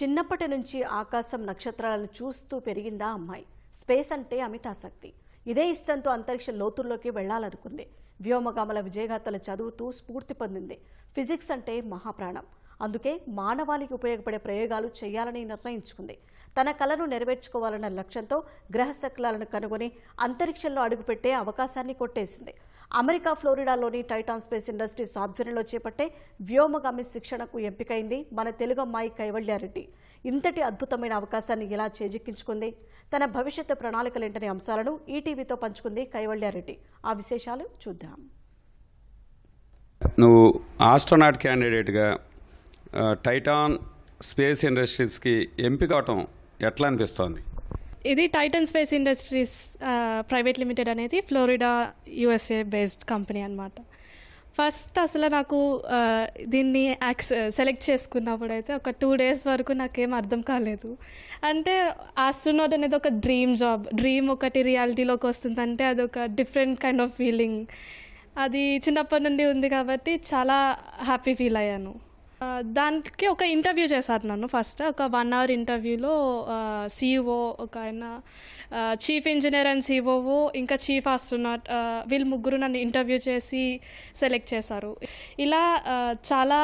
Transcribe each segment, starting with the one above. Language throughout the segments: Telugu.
చిన్నప్పటి నుంచి ఆకాశం నక్షత్రాలను చూస్తూ పెరిగిందా అమ్మాయి? స్పేస్ అంటే అమితాసక్తి. ఇదే ఇష్టంతో అంతరిక్ష లోతుల్లోకి వెళ్ళాలనుకుంది వ్యోమగామల విజయగాథలు చదువుతూ స్ఫూర్తి పొందింది. ఫిజిక్స్ అంటే మహాప్రాణం. అందుకే మానవాళికి ఉపయోగపడే ప్రయోగాలు చేయాలని నిర్ణయించుకుంది. తన కలను నెరవేర్చుకోవాలన్న లక్ష్యంతో గ్రహ శకలాలను కనుగొని అంతరిక్షంలో అడుగుపెట్టే అవకాశాన్ని కొట్టేసింది. అమెరికా ఫ్లోరిడాలోని టైటాన్ స్పేస్ ఇండస్ట్రీస్ ఆధ్వర్యంలో చేపట్టే వ్యోమగామి శిక్షణకు ఎంపికైంది మన తెలుగు అమ్మాయి కైవల్యారెడ్డి. ఇంతటి అద్భుతమైన అవకాశాన్ని ఎలా చేజిక్కించుకుంది? తన భవిష్యత్తు ప్రణాళికలేంటనే అంశాలను ఈటీవీతో పంచుకుంది కైవల్యారెడ్డి. ఆ విశేషాలు చూద్దాం. నువ్వు ఆస్ట్రోనాట్ క్యాండిడేట్గా టైటాన్ స్పేస్ ఇండస్ట్రీస్కి ఎంపిక అవటం ఎట్లా అనిపిస్తోంది? ఇది Titan space industries private limited అనేది ఫ్లోరిడా యుఎస్ఏ బేస్డ్ కంపెనీ అనమాట ఫస్ట్ అసలు నాకు దీన్ని యాక్స్ సెలెక్ట్ చేసుకున్నప్పుడు అయితే ఒక టూ డేస్ వరకు నాకేం అర్థం కాలేదు. అంటే ఆస్ట్రోనాట్ అనేది ఒక డ్రీమ్ జాబ్ డ్రీమ్ ఒకటి రియాలిటీలోకి వస్తుందంటే అది ఒక డిఫరెంట్ కైండ్ ఆఫ్ ఫీలింగ్ అది చిన్నప్పటి నుండి ఉంది కాబట్టి చాలా హ్యాపీ ఫీల్ అయ్యాను. దానికి ఒక ఇంటర్వ్యూ చేశారు నన్ను ఫస్ట్ ఒక వన్ అవర్ ఇంటర్వ్యూలో సిఇఓ ఒక ఆయన చీఫ్ ఇంజనీర్ అండ్ సీఓఓ ఇంకా చీఫ్ ఆస్ట్రోనాట్ వీళ్ళు ముగ్గురు నన్ను ఇంటర్వ్యూ చేసి సెలెక్ట్ చేశారు. ఇలా చాలా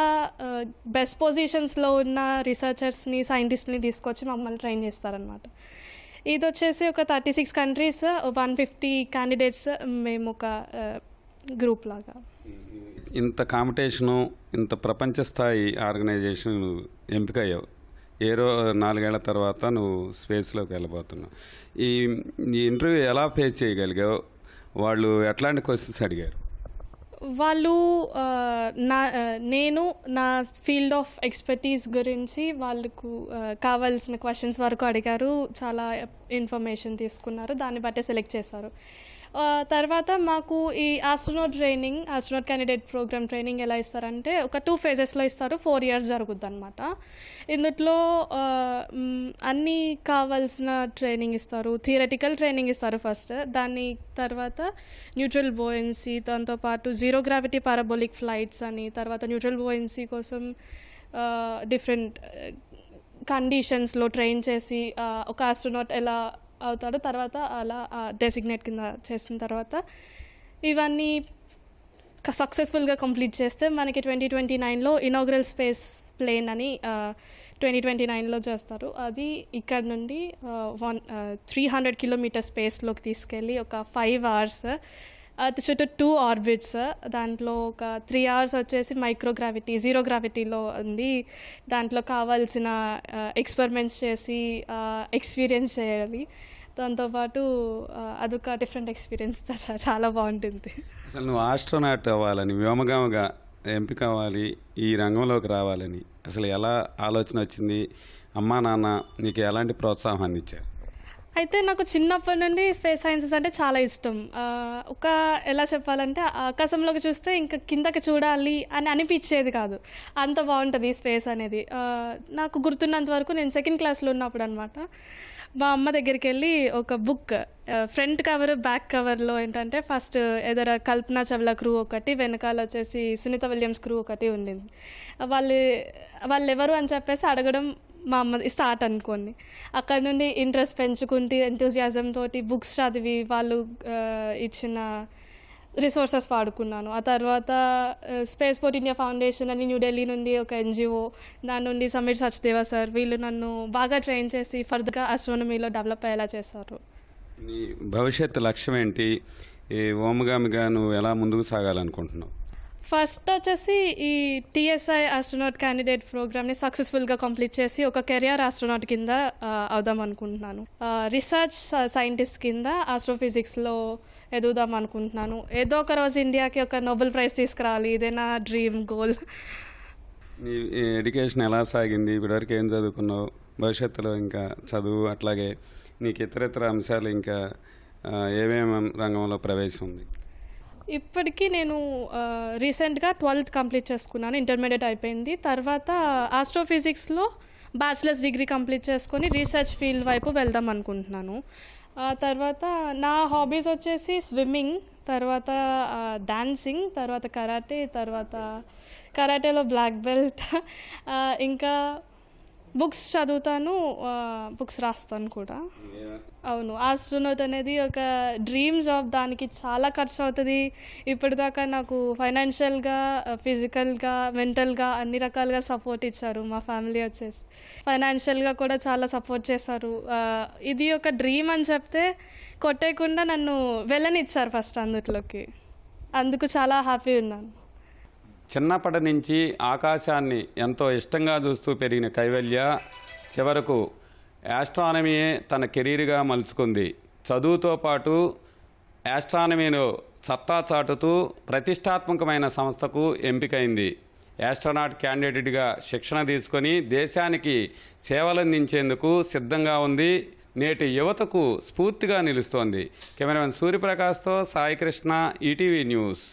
బెస్ట్ పొజిషన్స్లో ఉన్న రీసెర్చర్స్ని సైంటిస్ట్ని తీసుకొచ్చి మమ్మల్ని ట్రైన్ చేస్తారనమాట ఇది వచ్చేసి ఒక thirty six countries one fifty candidates మేము ఒక గ్రూప్ లాగా. ఇంత కాంపిటీషను ఇంత ప్రపంచ స్థాయి ఆర్గనైజేషన్ నువ్వు ఎంపిక అయ్యావు ఏ రో నాలుగేళ్ళ తర్వాత నువ్వు స్పేస్లోకి వెళ్ళబోతున్నావు. ఈ ఈ ఇంటర్వ్యూ ఎలా ఫేస్ చేయగలిగావు? వాళ్ళు ఎట్లాంటి క్వశ్చన్స్ అడిగారు? వాళ్ళు నా నేను నా ఫీల్డ్ ఆఫ్ ఎక్స్పర్టీస్ గురించి వాళ్ళకు కావాల్సిన క్వశ్చన్స్ వరకు అడిగారు. చాలా ఇన్ఫర్మేషన్ తీసుకున్నారు. దాన్ని బట్టే సెలెక్ట్ చేశారు. తర్వాత మాకు ఈ astronaut training astronaut candidate program training ఎలా ఇస్తారంటే ఒక టూ ఫేజెస్లో ఇస్తారు ఫోర్ ఇయర్స్ జరుగుద్ది అనమాట ఇందులో అన్నీ కావాల్సిన ట్రైనింగ్ ఇస్తారు థియరటికల్ ట్రైనింగ్ ఇస్తారు ఫస్ట్ దాని తర్వాత న్యూట్రల్ బోయెన్సీ దాంతోపాటు జీరో గ్రావిటీ పారాబోలిక్ ఫ్లైట్స్ అని తర్వాత న్యూట్రల్ బోయెన్సీ కోసం డిఫరెంట్ కండిషన్స్లో ట్రైన్ చేసి ఒక ఆస్ట్రోనాట్ ఎలా అవుతాడు. తర్వాత అలా డెసిగ్నేట్ కింద చేసిన తర్వాత ఇవన్నీ సక్సెస్ఫుల్గా కంప్లీట్ చేస్తే మనకి ట్వంటీ ట్వంటీ నైన్లో ఇనాగ్రల్ స్పేస్ ప్లేన్ అని ట్వంటీ ట్వంటీ నైన్లో చేస్తారు. అది ఇక్కడ నుండి వన్ త్రీ హండ్రెడ్ కిలోమీటర్ స్పేస్లోకి తీసుకెళ్ళి ఒక ఫైవ్ అవర్స్ అది చుట్టూ టూ ఆర్బిట్స్ దాంట్లో ఒక త్రీ అవర్స్ వచ్చేసి మైక్రోగ్రావిటీ జీరో గ్రావిటీలో ఉంది. దాంట్లో కావాల్సిన uh, ఎక్స్పెరిమెంట్స్ చేసి uh, ఎక్స్పీరియన్స్ చేయాలి. దాంతోపాటు uh, అదొక డిఫరెంట్ ఎక్స్పీరియన్స్ చాలా బాగుంటుంది. అసలు నువ్వు ఆస్ట్రోనాట్ అవ్వాలని వ్యోమగామగా ఎంపిక అవ్వాలి ఈ రంగంలోకి రావాలని అసలు ఎలా ఆలోచన వచ్చింది? అమ్మా నాన్న నీకు ఎలాంటి ప్రోత్సాహాన్ని ఇచ్చారు అయితే నాకు చిన్నప్పటి నుండి స్పేస్ సైన్సెస్ అంటే చాలా ఇష్టం. ఒక ఎలా చెప్పాలంటే ఆకాశంలోకి చూస్తే ఇంకా కిందకి చూడాలి అని అనిపించేది కాదు. అంత బాగుంటుంది స్పేస్ అనేది. నాకు గుర్తున్నంత వరకు నేను సెకండ్ క్లాస్లో ఉన్నప్పుడు అనమాట మా అమ్మ దగ్గరికి వెళ్ళి ఒక బుక్ ఫ్రంట్ కవర్ బ్యాక్ కవర్లో ఏంటంటే ఫస్ట్ ఎదర కల్పన చవ్లా క్రూ ఒకటి వెనకాల వచ్చేసి సునీత విలియమ్స్ క్రూ ఒకటి ఉండింది. వాళ్ళు వాళ్ళు ఎవరు అని చెప్పేసి అడగడం మా అమ్మ స్టార్ట్ అనుకోండి. అక్కడ నుండి ఇంట్రెస్ట్ పెంచుకుంటే ఎంతూజియాజం తోటి బుక్స్ చదివి వాళ్ళు ఇచ్చిన రిసోర్సెస్ వాడుకున్నాను. ఆ తర్వాత స్పేస్ పోర్ట్ ఇండియా ఫౌండేషన్ అని న్యూఢిల్లీ నుండి ఒక ఎన్జిఓ దాని నుండి సమీర్ సచ్దేవా సార్ వీళ్ళు నన్ను బాగా ట్రైన్ చేసి ఫర్దర్గా ఆస్ట్రోనమీలో డెవలప్ అయ్యేలా చేశారు. నీ భవిష్యత్ లక్ష్యం ఏంటి? ఓమగామిగా నువ్వు ఎలా ముందుకు సాగాలనుకుంటున్నావు? ఫస్ట్ వచ్చేసి ఈ టీఎస్ఐ ఆస్ట్రోనాట్ క్యాండిడేట్ ప్రోగ్రామ్ని సక్సెస్ఫుల్గా కంప్లీట్ చేసి ఒక కెరియర్ ఆస్ట్రోనాట్ కింద అవుదాం అనుకుంటున్నాను. రీసెర్చ్ సైంటిస్ట్ కింద ఆస్ట్రోఫిజిక్స్లో ఎదుగుదాం అనుకుంటున్నాను. ఏదో ఒక రోజు ఇండియాకి ఒక నోబెల్ ప్రైజ్ తీసుకురావాలి. ఇదే నా డ్రీమ్ గోల్ నీ ఎడ్యుకేషన్ ఎలా సాగింది? ఇప్పటివరకు ఏం చదువుకున్నావు? భవిష్యత్తులో ఇంకా చదువు అట్లాగే నీకు ఇతర ఇతర అంశాలు ఇంకా ఏమేమి రంగంలో ప్రవేశం ఉంది? ఇప్పటికీ నేను రీసెంట్గా ట్వెల్త్ కంప్లీట్ చేసుకున్నాను. ఇంటర్మీడియట్ అయిపోయింది. తర్వాత ఆస్ట్రోఫిజిక్స్లో బ్యాచిలర్స్ డిగ్రీ కంప్లీట్ చేసుకొని రీసెర్చ్ ఫీల్డ్ వైపు వెళ్దాం అనుకుంటున్నాను. తర్వాత నా హాబీస్ వచ్చేసి స్విమ్మింగ్ తర్వాత డాన్సింగ్ తర్వాత కరాటే తర్వాత కరాటేలో బ్లాక్ బెల్ట్ ఇంకా బుక్స్ చదువుతాను బుక్స్ రాస్తాను కూడా. అవును ఆస్ట్రోనోట్ అనేది ఒక డ్రీమ్ జాబ్ దానికి చాలా ఖర్చు అవుతుంది. ఇప్పటిదాకా నాకు ఫైనాన్షియల్గా ఫిజికల్గా మెంటల్గా అన్ని రకాలుగా సపోర్ట్ ఇచ్చారు మా ఫ్యామిలీ వచ్చేసి. ఫైనాన్షియల్గా కూడా చాలా సపోర్ట్ చేశారు. ఇది ఒక డ్రీమ్ అని చెప్తే కొట్టేయకుండా నన్ను వెళ్ళనిచ్చారు ఫస్ట్ అందులోకి. అందుకు చాలా హ్యాపీ ఉన్నాను. చిన్నప్పటి నుంచి ఆకాశాన్ని ఎంతో ఇష్టంగా చూస్తూ పెరిగిన కైవల్య చివరకు యాస్ట్రానమీయే తన కెరీర్గా మలుచుకుంది. చదువుతో పాటు యాస్ట్రానమీలో సత్తా చాటుతూ ప్రతిష్టాత్మకమైన సంస్థకు ఎంపికైంది. యాస్ట్రోనాట్ క్యాండిడేట్గా శిక్షణ తీసుకొని దేశానికి సేవలందించేందుకు సిద్ధంగా ఉంది. నేటి యువతకు స్ఫూర్తిగా నిలుస్తోంది. కెమెరామెన్ సూర్యప్రకాష్తో సాయికృష్ణ ఈటీవీ న్యూస్.